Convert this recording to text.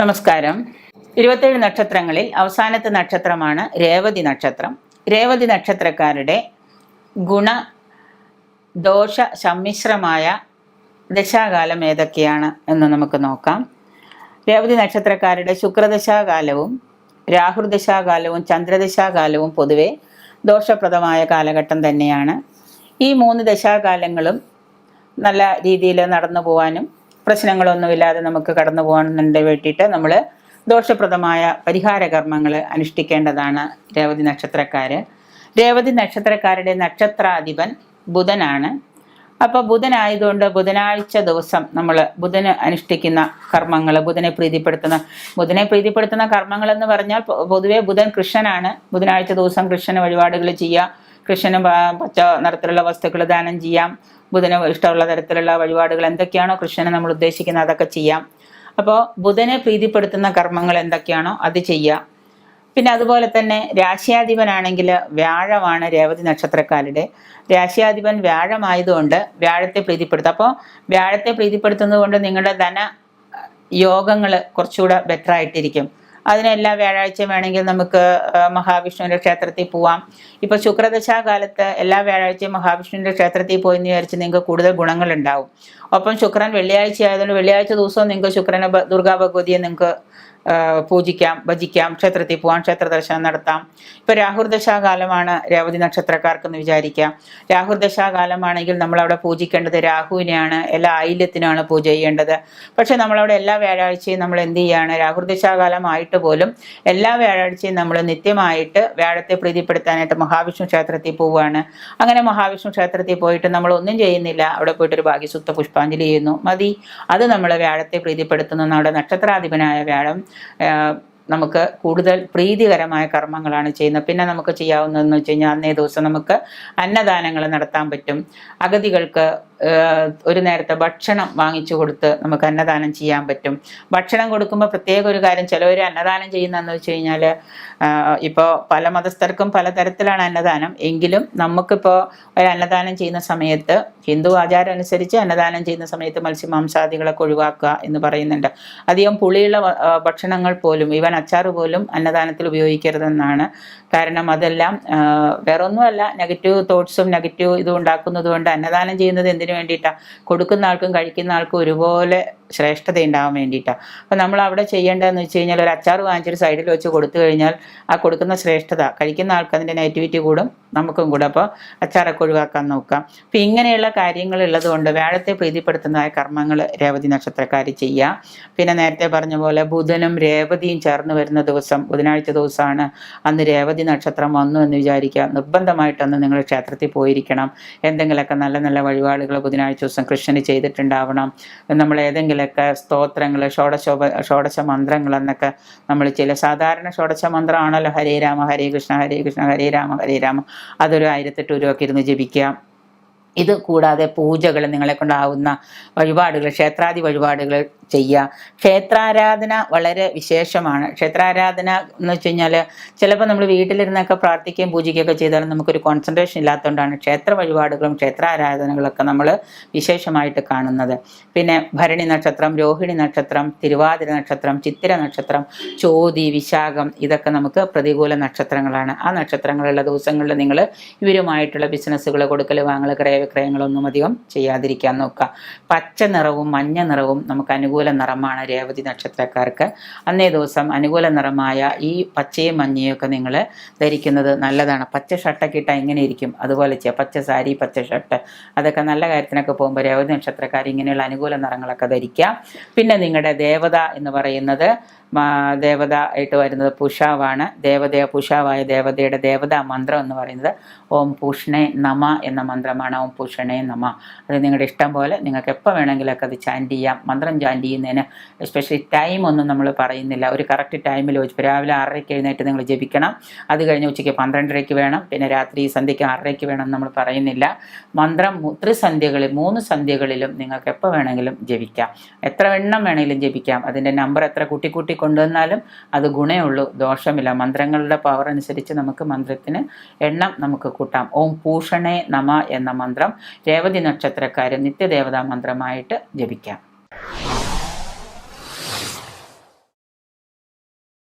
നമസ്കാരം. ഇരുപത്തേഴ് നക്ഷത്രങ്ങളിൽ അവസാനത്തെ നക്ഷത്രമാണ് രേവതി നക്ഷത്രം. രേവതി നക്ഷത്രക്കാരുടെ ഗുണ ദോഷ സമ്മിശ്രമായ ദശാകാലം ഏതൊക്കെയാണ് എന്ന് നമുക്ക് നോക്കാം. രേവതി നക്ഷത്രക്കാരുടെ ശുക്രദശാകാലവും രാഹുർദശാകാലവും ചന്ദ്രദശാകാലവും പൊതുവെ ദോഷപ്രദമായ കാലഘട്ടം തന്നെയാണ്. ഈ മൂന്ന് ദശാകാലങ്ങളും നല്ല രീതിയിൽ നടന്നു പോകാനും പ്രശ്നങ്ങളൊന്നുമില്ലാതെ നമുക്ക് കടന്നു പോകാനുണ്ട് വേണ്ടിയിട്ട് നമ്മൾ ദോഷപ്രദമായ പരിഹാര കർമ്മങ്ങൾ അനുഷ്ഠിക്കേണ്ടതാണ് രേവതി നക്ഷത്രക്കാർ രേവതി നക്ഷത്രക്കാരുടെ നക്ഷത്രാധിപൻ ബുധനാണ്. അപ്പോൾ ബുധനായതുകൊണ്ട് ബുധനാഴ്ച ദിവസം നമ്മൾ ബുധന് അനുഷ്ഠിക്കുന്ന കർമ്മങ്ങൾ ബുധനെ പ്രീതിപ്പെടുത്തുന്ന ബുധനെ പ്രീതിപ്പെടുത്തുന്ന കർമ്മങ്ങൾ എന്ന് പറഞ്ഞാൽ പൊതുവേ ബുധൻ കൃഷ്ണനാണ്. ബുധനാഴ്ച ദിവസം കൃഷ്ണന് വഴിപാടുകൾ ചെയ്യുക. കൃഷ്ണന് പച്ച നിറത്തിലുള്ള വസ്തുക്കൾ ദാനം ചെയ്യാം. ബുധന് ഇഷ്ടമുള്ള തരത്തിലുള്ള വഴിപാടുകൾ എന്തൊക്കെയാണോ കൃഷ്ണനെ നമ്മൾ ഉദ്ദേശിക്കുന്നത് അതൊക്കെ ചെയ്യാം. അപ്പോൾ ബുധനെ പ്രീതിപ്പെടുത്തുന്ന കർമ്മങ്ങൾ എന്തൊക്കെയാണോ അത് ചെയ്യാം. പിന്നെ അതുപോലെ തന്നെ രാശ്യാധിപനാണെങ്കിൽ വ്യാഴമാണ് രേവതി നക്ഷത്രക്കാരുടെ. രാശ്യാധിപൻ വ്യാഴമായതുകൊണ്ട് വ്യാഴത്തെ പ്രീതിപ്പെടുത്തും. അപ്പോൾ വ്യാഴത്തെ പ്രീതിപ്പെടുത്തുന്നത് കൊണ്ട് നിങ്ങളുടെ ധന യോഗങ്ങൾ കുറച്ചുകൂടെ ബെറ്റർ ആയിട്ടിരിക്കും. അതിന് വ്യാഴാഴ്ച വേണമെങ്കിൽ നമുക്ക് മഹാവിഷ്ണുവിന്റെ ക്ഷേത്രത്തിൽ പോവാം. ഇപ്പോൾ ശുക്രദശാകാലത്ത് എല്ലാ വ്യാഴാഴ്ചയും മഹാവിഷ്ണുവിന്റെ ക്ഷേത്രത്തിൽ പോയി എന്ന് വിചാരിച്ച് നിങ്ങൾക്ക് കൂടുതൽ ഗുണങ്ങളുണ്ടാവും. ഒപ്പം ശുക്രൻ വെള്ളിയാഴ്ച ആയതുകൊണ്ട് വെള്ളിയാഴ്ച ദിവസവും നിങ്ങൾക്ക് ശുക്രനെ ദുർഗാ ഭഗവതിയെ നിങ്ങൾക്ക് പൂജിക്കാം ഭജിക്കാം ക്ഷേത്രത്തിൽ പോകാം ക്ഷേത്ര ദർശനം നടത്താം. ഇപ്പോൾ രാഹുർദശാകാലമാണ് രേവതി നക്ഷത്രക്കാർക്കെന്ന് വിചാരിക്കാം. രാഹുർദശാകാലമാണെങ്കിൽ നമ്മളവിടെ പൂജിക്കേണ്ടത് രാഹുവിനെയാണ് എല്ലാ ആയില്യത്തിനാണ് പൂജ ചെയ്യേണ്ടത്. പക്ഷെ നമ്മളവിടെ എല്ലാ വ്യാഴാഴ്ചയും നമ്മൾ എന്ത് ചെയ്യാണ് രാഹുർദശാകാലമായിട്ട് പോലും എല്ലാ വ്യാഴാഴ്ചയും നമ്മൾ നിത്യമായിട്ട് വ്യാഴത്തെ പ്രീതിപ്പെടുത്താനായിട്ട് മഹാവിഷ്ണു ക്ഷേത്രത്തിൽ പോവുകയാണ് അങ്ങനെ മഹാവിഷ്ണു ക്ഷേത്രത്തിൽ പോയിട്ട് നമ്മൾ ഒന്നും ചെയ്യുന്നില്ല. അവിടെ പോയിട്ട് ഒരു ഭാഗ്യസുത്ത പുഷ്പാഞ്ജലി ചെയ്യുന്നു. മതി. അത് നമ്മൾ വ്യാഴത്തെ പ്രീതിപ്പെടുത്തുന്നു. നമ്മുടെ നക്ഷത്രാധിപനായ വ്യാഴം നമുക്ക് കൂടുതൽ പ്രീതികരമായ കർമ്മങ്ങളാണ് ചെയ്യുന്നത്. പിന്നെ നമുക്ക് ചെയ്യാവുന്നതെന്ന് വെച്ച് കഴിഞ്ഞാൽ അന്നേ ദിവസം നമുക്ക് അന്നദാനങ്ങൾ നടത്താൻ പറ്റും. അഗതികൾക്ക് ഒരു നേരത്തെ ഭക്ഷണം വാങ്ങിച്ചു കൊടുത്ത് നമുക്ക് അന്നദാനം ചെയ്യാൻ പറ്റും. ഭക്ഷണം കൊടുക്കുമ്പോൾ പ്രത്യേക ഒരു കാര്യം ചിലവർ അന്നദാനം ചെയ്യുന്നതെന്ന് വെച്ച് കഴിഞ്ഞാൽ ഇപ്പോൾ പല മതസ്ഥർക്കും പലതരത്തിലാണ് അന്നദാനം. എങ്കിലും നമുക്കിപ്പോൾ ഒരു അന്നദാനം ചെയ്യുന്ന സമയത്ത് ഹിന്ദു ആചാരം അനുസരിച്ച് അന്നദാനം ചെയ്യുന്ന സമയത്ത് മത്സ്യമാംസാദികളൊക്കെ ഒഴിവാക്കുക എന്ന് പറയുന്നുണ്ട്. അധികം പുളിയുള്ള ഭക്ഷണങ്ങൾ പോലും ഈവൻ അച്ചാർ പോലും അന്നദാനത്തിൽ ഉപയോഗിക്കരുതെന്നാണ് കാരണം അതെല്ലാം വേറൊന്നുമല്ല നെഗറ്റീവ് തോട്ട്സും നെഗറ്റീവ് ഇതും ഉണ്ടാക്കുന്നത് കൊണ്ട് അന്നദാനം ചെയ്യുന്നത് എന്തിനു വേണ്ടിയിട്ടാണ് കൊടുക്കുന്ന ആൾക്കും കഴിക്കുന്ന ആൾക്കും ഒരുപോലെ ശ്രേഷ്ഠത ഉണ്ടാവാൻ വേണ്ടിയിട്ടാണ് അപ്പോൾ നമ്മൾ അവിടെ ചെയ്യേണ്ടതെന്ന് വെച്ച് കഴിഞ്ഞാൽ ഒരു അച്ചാർ വാങ്ങിച്ചൊരു സൈഡിൽ വെച്ച് കൊടുത്തു കഴിഞ്ഞാൽ ആ കൊടുക്കുന്ന ശ്രേഷ്ഠത കഴിക്കുന്ന ആൾക്ക് അതിന്റെ നെഗറ്റിവിറ്റി കൂടും നമുക്കും കൂടെ. അപ്പോൾ അച്ചാറൊക്കെ ഒഴിവാക്കാൻ നോക്കാം. അപ്പോൾ ഇങ്ങനെയുള്ള കാര്യങ്ങൾ ഉള്ളതുകൊണ്ട് വ്യാഴത്തെ പ്രീതിപ്പെടുത്തുന്നതായ കർമ്മങ്ങൾ രേവതി നക്ഷത്രക്കാർ ചെയ്യുക പിന്നെ നേരത്തെ പറഞ്ഞ പോലെ ബുധനും രേവതിയും ചേർന്ന് വരുന്ന ദിവസം ബുധനാഴ്ച ദിവസമാണ് അന്ന് രേവതി നക്ഷത്രം വന്നു എന്ന് വിചാരിക്കുക. നിർബന്ധമായിട്ടൊന്ന് നിങ്ങൾ ക്ഷേത്രത്തിൽ പോയിരിക്കണം. എന്തെങ്കിലുമൊക്കെ നല്ല നല്ല വഴിപാടുകൾ ബുധനാഴ്ച ദിവസം കൃഷ്ണന് ചെയ്തിട്ടുണ്ടാവണം. നമ്മൾ ഏതെങ്കിലുമൊക്കെ സ്തോത്രങ്ങൾ ഷോഡശോപ ഷോഡശ മന്ത്രങ്ങൾ എന്നൊക്കെ നമ്മൾ ചില സാധാരണ ഷോഡശ മന്ത്രമാണല്ലോ ഹരേ രാമ ഹരേ കൃഷ്ണ ഹരേ കൃഷ്ണ ഹരേ രാമ ഹരേ രാമ. അതൊരു ആയിരത്തെട്ട് രൂപയൊക്കെ ഇരുന്ന് ജപിക്കുക. ഇത് കൂടാതെ പൂജകൾ നിങ്ങളെ കൊണ്ടാവുന്ന വഴിപാടുകൾ ക്ഷേത്രാദി വഴിപാടുകൾ ചെയ്യുക. ക്ഷേത്രാരാധന വളരെ വിശേഷമാണ്. ക്ഷേത്രാരാധന എന്ന് വെച്ച് കഴിഞ്ഞാൽ ചിലപ്പോൾ നമ്മൾ വീട്ടിലിരുന്നൊക്കെ പ്രാർത്ഥിക്കുകയും പൂജിക്കുകയൊക്കെ ചെയ്താലും നമുക്കൊരു കോൺസെൻട്രേഷൻ ഇല്ലാത്തതുകൊണ്ടാണ് ക്ഷേത്ര വഴിപാടുകളും ക്ഷേത്രാരാധനകളൊക്കെ നമ്മൾ വിശേഷമായിട്ട് കാണുന്നത്. പിന്നെ ഭരണി നക്ഷത്രം രോഹിണി നക്ഷത്രം തിരുവാതിര നക്ഷത്രം ചിത്തിര നക്ഷത്രം ചോതി വിശാഖം ഇതൊക്കെ നമുക്ക് പ്രതികൂല നക്ഷത്രങ്ങളാണ്. ആ നക്ഷത്രങ്ങളുള്ള ദിവസങ്ങളിൽ നിങ്ങൾ ഇവരുമായിട്ടുള്ള ബിസിനസ്സുകൾ കൊടുക്കൽ വാങ്ങൽ ക്രയവിക്രയങ്ങളൊന്നും അധികം ചെയ്യാതിരിക്കാൻ നോക്കുക. പച്ച നിറവും മഞ്ഞ നിറവും നമുക്ക് അനുകൂല നിറമാണ് രേവതി നക്ഷത്രക്കാർക്ക്. അന്നേ ദിവസം അനുകൂല നിറമായ ഈ പച്ചയും മഞ്ഞയും ഒക്കെ നിങ്ങൾ ധരിക്കുന്നത് നല്ലതാണ്. പച്ച ഷർട്ടൊക്കെ ഇട്ടാൽ എങ്ങനെ ഇരിക്കും. അതുപോലെ ചെയ്യുക പച്ച സാരി പച്ച ഷർട്ട് അതൊക്കെ നല്ല കാര്യത്തിനൊക്കെ പോകുമ്പോൾ രേവതി നക്ഷത്രക്കാർ ഇങ്ങനെയുള്ള അനുകൂല നിറങ്ങളൊക്കെ ധരിക്കുക. പിന്നെ നിങ്ങളുടെ ദേവത എന്ന് പറയുന്നത് ദേവത ആയിട്ട് വരുന്നത് പുഷാവാണ്. ദേവതയ പുഷാവായ ദേവതയുടെ ദേവതാ മന്ത്രം എന്ന് പറയുന്നത്. ഓം പൂഷ്ണേ നമ എന്ന മന്ത്രമാണ്. ഓം പൂഷണേ നമ. അത് നിങ്ങളുടെ ഇഷ്ടം പോലെ നിങ്ങൾക്ക് എപ്പോൾ വേണമെങ്കിലൊക്കെ അത് ചാന്റ് ചെയ്യാം. മന്ത്രം ചാന്റ് ചെയ്യുന്നതിന് എസ്പെഷ്യലി ടൈം ഒന്നും നമ്മൾ പറയുന്നില്ല. ഒരു കറക്റ്റ് ടൈമിൽ വെച്ച് രാവിലെ ആറരയ്ക്ക് എഴുന്നേറ്റ് നിങ്ങൾ ജപിക്കണം. അത് കഴിഞ്ഞ് ഉച്ചയ്ക്ക് പന്ത്രണ്ടരയ്ക്ക് വേണം. പിന്നെ രാത്രി സന്ധ്യയ്ക്ക് ആറരയ്ക്ക് വേണം നമ്മൾ പറയുന്നില്ല. മന്ത്രം ത്രിസന്ധ്യകളിൽ മൂന്ന് സന്ധ്യകളിലും നിങ്ങൾക്ക് എപ്പോൾ വേണമെങ്കിലും ജപിക്കാം. എത്ര എണ്ണം വേണമെങ്കിലും ജപിക്കാം. അതിന്റെ നമ്പർ എത്ര കൂട്ടി കൂട്ടി കൊണ്ടുവന്നാലും അത് ഗുണേ ഉള്ളൂ. ദോഷമില്ല. മന്ത്രങ്ങളുടെ പവർ അനുസരിച്ച് നമുക്ക് മന്ത്രത്തിന് എണ്ണം നമുക്ക് കൂട്ടാം. ഓം പൂഷണേ നമ എന്ന മന്ത്രം രേവതി നക്ഷത്രക്കാർ നിത്യദേവതാ മന്ത്രമായിട്ട് ജപിക്കാം.